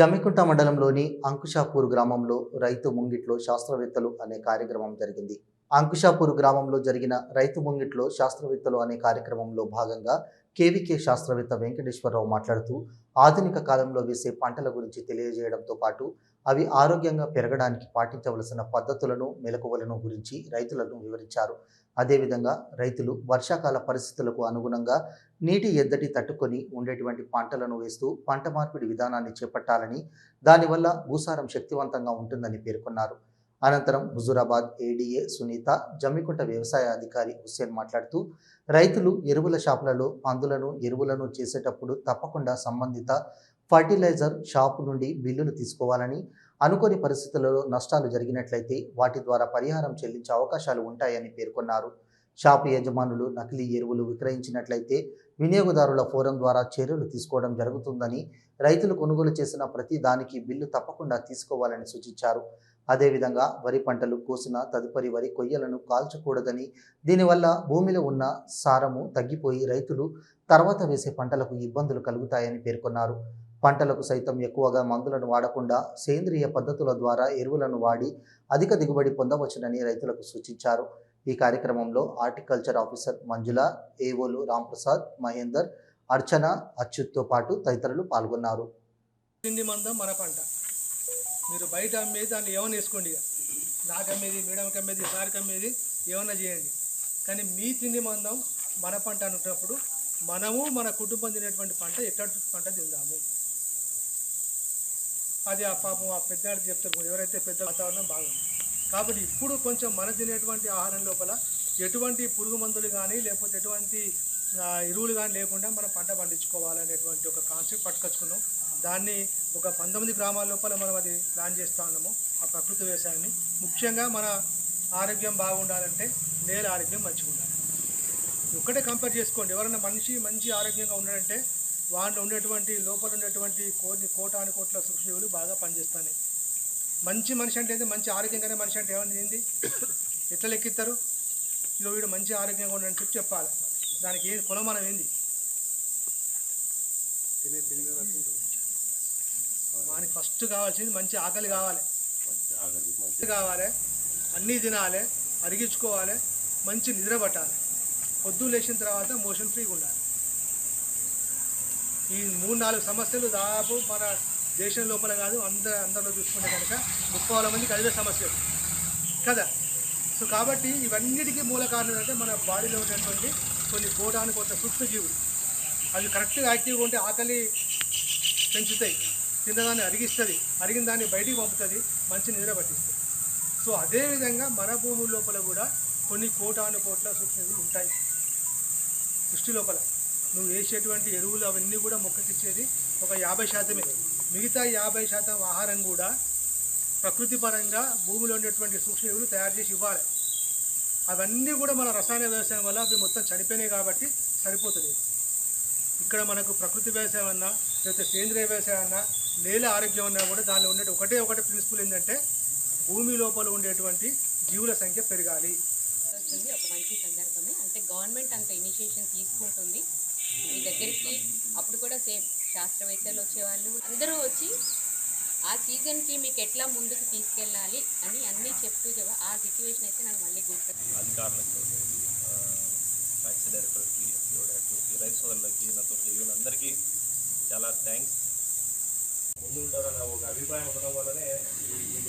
జమ్మికుంట మండలంలోని అంకుషాపూర్ గ్రామంలో రైతు ముంగిట్లో శాస్త్రవేత్తలు అనే కార్యక్రమం జరిగింది. అంకుషాపూర్ గ్రామంలో జరిగిన రైతు ముంగిట్లో శాస్త్రవేత్తలు అనే కార్యక్రమంలో భాగంగా కేవీకే శాస్త్రవేత్త వెంకటేశ్వరరావు మాట్లాడుతూ ఆధునిక కాలంలో వేసే పంటల గురించి తెలియజేయడంతో పాటు అవి ఆరోగ్యంగా పెరగడానికి పాటించవలసిన పద్ధతులను మెలకువలను గురించి రైతులను వివరించారు. అదేవిధంగా రైతులు వర్షాకాల పరిస్థితులకు అనుగుణంగా నీటి ఎద్దడి తట్టుకొని ఉండేటువంటి పంటలను వేస్తూ పంట మార్పిడి విధానాన్ని చేపట్టాలని దానివల్ల భూసారం శక్తివంతంగా ఉంటుందని పేర్కొన్నారు. అనంతరం హుజూరాబాద్ ఏడీఏ సునీత జమ్మికుంట వ్యవసాయ అధికారి హుస్సేన్ మాట్లాడుతూ రైతులు ఎరువుల షాపులలో మందులను ఎరువులను చేసేటప్పుడు తప్పకుండా సంబంధిత ఫర్టిలైజర్ షాపు నుండి బిల్లులు తీసుకోవాలని అనుకోని పరిస్థితులలో నష్టాలు జరిగినట్లయితే వాటి ద్వారా పరిహారం చెల్లించే అవకాశాలు ఉంటాయని పేర్కొన్నారు. షాపు యజమానులు నకిలీ ఎరువులు విక్రయించినట్లయితే వినియోగదారుల ఫోరం ద్వారా చర్యలు తీసుకోవడం జరుగుతుందని రైతులు కొనుగోలు చేసిన ప్రతి దానికి బిల్లు తప్పకుండా తీసుకోవాలని సూచించారు. అదేవిధంగా వరి పంటలు కోసిన తదుపరి వరి కొయ్యలను కాల్చకూడదని దీనివల్ల భూమిలో ఉన్న సారము తగ్గిపోయి రైతులు తర్వాత వేసే పంటలకు ఇబ్బందులు కలుగుతాయని పేర్కొన్నారు. పంటలకు సైతం ఎక్కువగా మందులను వాడకుండా సేంద్రియ పద్ధతుల ద్వారా ఎరువులను వాడి అధిక దిగుబడి పొందవచ్చునని రైతులకు సూచించారు. ఈ కార్యక్రమంలో హార్టికల్చర్ ఆఫీసర్ మంజుల ఏవోలు రాంప్రసాద్ మహేందర్ అర్చన అచ్యుత్తో పాటు తదితరులు పాల్గొన్నారు. మన పంట. మీరు బయట అమ్మేది దాన్ని ఏమైనా వేసుకోండి ఇక. నాకు అమ్మేది మేడంకి అమ్మేది సార్కి అమ్మేది ఏమైనా చేయండి. కానీ మీ తిండి మందం మన పంట అనుకున్నప్పుడు మనము మన కుటుంబం తినేటువంటి పంట ఎట్లాంటి పంట తిందాము? అది ఆ పాపం ఆ పెద్దాడు చెప్తారు ఎవరైతే పెద్ద వాతావరణం బాగుంది. కాబట్టి ఇప్పుడు కొంచెం మన తినేటువంటి ఆహారం లోపల ఎటువంటి పురుగు మందులు కానీ లేకపోతే ఎటువంటి ఎరువులు కానీ లేకుండా మనం పంట పండించుకోవాలనేటువంటి ఒక కాన్సెప్ట్ పట్టుకొచ్చుకున్నాం. దాన్ని ఒక పంతొమ్మిది గ్రామాల లోపల మనం అది ప్లాన్ చేస్తూ ఉన్నాము ఆ ప్రకృతి వ్యవసాయాన్ని. ముఖ్యంగా మన ఆరోగ్యం బాగుండాలంటే నేల ఆరోగ్యం మంచిగా ఉండాలి. ఒక్కటే కంపేర్ చేసుకోండి ఎవరైనా మనిషి మంచి ఆరోగ్యంగా ఉండడంటే వాళ్ళు ఉండేటువంటి లోపల ఉండేటువంటి కోటి కోటాను కోట్ల సూక్ష్మజీవులు బాగా పనిచేస్తాయి. మంచి మనిషి అంటే ఏంది? మంచి ఆరోగ్యంగానే మనిషి అంటే ఏమైంది ఏంది? ఎట్లా లెక్కిస్తారు? ఇదో వీడు మంచి ఆరోగ్యంగా ఉండని చెప్పి చెప్పాలి. దానికి ఏ కులమానం ఏంది? వానికి ఫస్ట్ కావాల్సింది మంచి ఆకలి కావాలి. మంచి కావాలి. అన్నీ తినాలి అరిగించుకోవాలి మంచి నిద్ర పట్టాలి. పొద్దు లేచిన తర్వాత మోషన్ ఫ్రీగా ఉండాలి. ఈ మూడు నాలుగు సమస్యలు దాదాపు మన దేశం లోపల కాదు అందరు అందరిలో చూసుకుంటే కనుక ముప్పై వేల మందికి అదే సమస్యలు కదా? సో కాబట్టి ఇవన్నిటికీ మూల కారణం ఏంటంటే మన బాడీలో ఉన్నటువంటి కొన్ని కోటాను కోట్ల సూక్ష్మజీవులు. అవి కరెక్ట్గా యాక్టివ్గా ఉంటే ఆకలి పెంచుతాయి. తిన్నదాన్ని అరిగిస్తుంది అరిగిన దాన్ని బయటికి పంపుతుంది మంచి నిద్ర పట్టిస్తుంది. సో అదేవిధంగా మన భూమి లోపల కూడా కొన్ని కోటాను కోట్ల సూక్ష్మజీవులు ఉంటాయి. సృష్టి లోపల నువ్వు వేసేటువంటి ఎరువులు అవన్నీ కూడా మొక్కకిచ్చేది ఒక యాభై శాతమే. మిగతా యాభై శాతం ఆహారం కూడా ప్రకృతి పరంగా భూమిలో ఉన్నటువంటి సూక్ష్మజీవులు తయారు చేసి ఇవ్వాలి. అవన్నీ కూడా మన రసాయన వ్యవసాయం వల్ల అవి మొత్తం చనిపోయినాయి కాబట్టి సరిపోతుంది ఇక్కడ మనకు ప్రకృతి వ్యవసాయం అన్నా లేకపోతే సేంద్రియ వ్యవసాయం అన్నా నేల ఆరోగ్యం అన్నా కూడా దానిలో ఉండే ఒకటే ఒకటి ప్రిన్సిపల్ ఏంటంటే భూమి లోపల ఉండేటువంటి జీవుల సంఖ్య పెరగాలి. వస్తుంది ఒక మంచి సందర్భమే. అంటే గవర్నమెంట్ అంత ఇనిషియేషన్ తీసుకుంటుంది. మీ దగ్గరికి అప్పుడు కూడా సేమ్ శాస్త్రవేత్తలు వచ్చేవాళ్ళు. అందరూ వచ్చి ఆ సీజన్కి మీకు ఎట్లా ముందుకు తీసుకెళ్ళాలి అని అన్నీ చెప్తూ చెప్ప ఆ సిచ్యువేషన్ అయితే నాకు మళ్ళీ గుర్తు అధికారులకు ట్యాక్సీ డైరెక్టర్కి ఎఫ్ఓ డైరెక్టర్కి రైతు సోదరులకి నాతో వీళ్ళందరికీ చాలా థ్యాంక్స్ ముందు ఉంటారన్న ఒక అభిప్రాయం ఉండడం వల్లనే ఈ